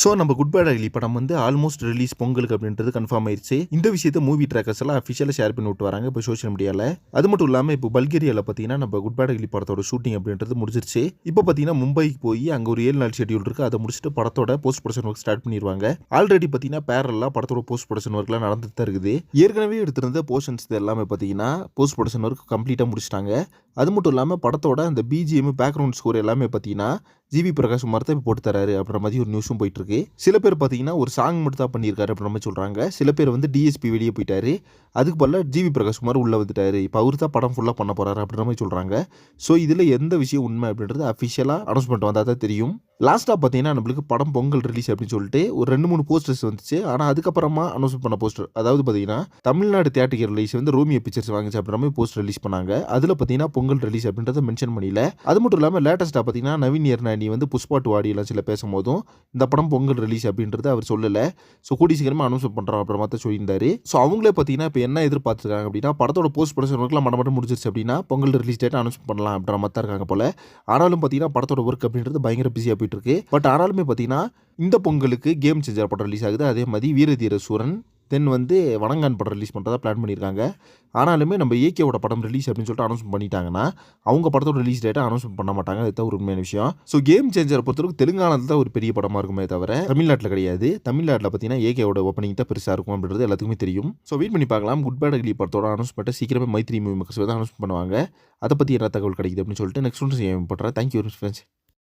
So நம்ம good bad அகிலி படம் வந்து ஆல்மோஸ்ட் ரிலீஸ் பொங்கலுக்கு அப்படின்றது கன்ஃபார்ம் ஆயிடுச்சு. இந்த விஷயத்த மூவி ட்ராக்கர்ஸ் எல்லாம் அஃபிஷியலாக ஷேர் பண்ணி விட்டு வராங்க இப்போ சோஷியல் மீடியாவில் அது மட்டும் இல்லாமல் இப்போ பல்கேரியாவில் பார்த்தீங்கன்னா நம்ம குட் பேட் அகிலி படத்தோட ஷூட்டிங் அப்படின்றது முடிஞ்சிருச்சு. இப்போ பார்த்தீங்கன்னா மும்பைக்கு போய் அங்கே ஒரு ஏழு நாள் ஷெட்யூல் இருக்குது அதை முடிச்சுட்டு படத்தோட போஸ்ட் ப்ரொடக்ஷன் ஒர்க் ஸ்டார்ட் பண்ணிடுவாங்க ஆல்ரெடி பார்த்தீங்கன்னா பேரலாக படத்தோட போஸ்ட் ப்ரொடக்ஷன் ஒர்க்லாம் நடந்துட்டு தான் இருக்குது. ஏற்கனவே எடுத்திருந்த போர்ஷன்ஸ் எல்லாமே பார்த்தீங்கன்னா போஸ்ட் ப்ரொடக்ஷன் ஒர்க் கம்ப்ளீட்டாக முடிச்சிட்டாங்க. அது மட்டும் இல்லாமல் படத்தோட அந்த பிஜிஎம் பேக்ரவுண்ட் ஸ்கோர் எல்லாமே பார்த்தீங்கன்னா ஜிவி பிரகாஷ் குமார் தான் இப்போ போட்டு தராரு அப்படின்ற மாதிரி ஒரு நியூஸும் போயிட்டு இருக்கு சில பேர் பார்த்தீங்கன்னா ஒரு சாங் மட்டும் தான் பண்ணியிருக்காரு அப்படின்ற மாதிரி சொல்கிறாங்க சில பேர் வந்து டிஎஸ்பி வெளியே போயிட்டாரு. அதுக்கு பதிலாக ஜிவி பிரகாஷ் குமார் உள்ளே வந்துட்டாரு. இப்போ அவர் தான் படம் ஃபுல்லாக பண்ண போறாரு அப்படின்ற மாதிரி சொல்கிறாங்க ஸோ இதில் எந்த விஷயம் உண்மை அப்படின்றது அஃபிஷியலாக அனௌன்ஸ்மெண்ட் வந்தால் தான் தெரியும். லாஸ்ட்டாக பார்த்தீங்கன்னா நம்மளுக்கு படம் பொங்கல் ரிலீஸ் அப்படின்னு சொல்லிட்டு ஒரு ரெண்டு மூணு போஸ்டர்ஸ் வந்துச்சு. ஆனால் அதுக்கப்புறமா அனௌன்ஸ் பண்ண போஸ்டர் அதாவது பார்த்தீங்கன்னா தமிழ்நாடு தியேட்டர் ரிலீஸ் வந்து ரோமியோ பிக்சர்ஸ் வாங்கிச்சு அப்படின்ற மாதிரி போஸ்டர் ரிலீஸ் பண்ணாங்க. அதில் பார்த்தீங்கன்னா பொங்கல் ரிலீஸ் அப்படின்றத மென்ஷன் பண்ணல. அது மட்டும் இல்லாமல் லேட்டஸ்ட்டாக பார்த்தீங்கன்னா நவீன் எர்னானி வந்து புஷ்பா டு ஆடியெல்லாம் சில பேசும்போதும் இந்த படம் பொங்கல் ரிலீஸ் அப்படின்றத அவர் சொல்லலை. ஸோ கூடி சீக்கிரமாக அனௌன்ஸ் பண்ணுறோம் அப்புறமா தான் சொல்லியிருந்தாரு. ஸோ அவங்களே பார்த்தீங்கன்னா இப்போ என்ன எதிர்பார்த்துருக்காங்க அப்படின்னா படத்தோட போஸ்ட் ப்ரொடக்ஷன் ஒர்க்லாம் மட மட்டும் முடிச்சிருச்சு அப்படின்னா பொங்கல் ரிலீஸ் டேட் அனௌன்ஸ் பண்ணலாம் அப்படின்ற மாதிரி தான் இருக்காங்க போல. ஆனாலும் பார்த்தீங்கன்னா படத்தோட ஒர்க் அப்படின்றது பயங்கர பிஸியாக போயிட்டு இருக்கு. பட் ஆனாலுமே பார்த்தீங்கன்னா இந்த பொங்கலுக்கு கேம் சேஞ்சர் படம் ரிலீஸ் ஆகுது. அதே மாதிரி வீரதீர சூரன் தென் வந்து வணங்கான் படம் ரிலீஸ் பண்ணுறதா பிளான் பண்ணியிருக்காங்க. ஆனாலுமே நம்ம ஏகேவோட படம் ரிலீஸ் அப்படின்னு சொல்லிட்டு அனௌன்ஸ் பண்ணிட்டாங்கன்னா அவங்க படத்தோட ரிலீஸ் டேட்டை அனௌன்ஸ் பண்ண மாட்டாங்க. அதுதான் ஒரு உண்மையான விஷயம். ஸோ கேம் சேஞ்சரை பொறுத்தவரைக்கும் தெலுங்கானாவில் தான் ஒரு பெரிய படமாக இருக்குமே தவிர தமிழ்நாட்டில் கிடையாது. தமிழ்நாட்டில் பார்த்தீங்கன்னா ஏகேவோட ஓப்பனிங் தான் பெருசாக இருக்கும் அப்படின்றது எல்லாத்துக்குமே தெரியும். ஸோ வெயிட் பண்ணி பார்க்கலாம். குட் பேட் அகிலி படத்தோட அனௌன்ஸ்மெண்ட்டை சீக்கிரமே மைத்ரி மூவி மக்கள் தான் அனௌன்ஸ் பண்ணுவாங்க. அதை பற்றி என்ன தகவல் கிடைக்குது அப்படின்னு சொல்லிட்டு நெக்ஸ்ட் ஒன்று பண்ணுறேன் தேங்க்யூ ஃப்ரெண்ட்ஸ்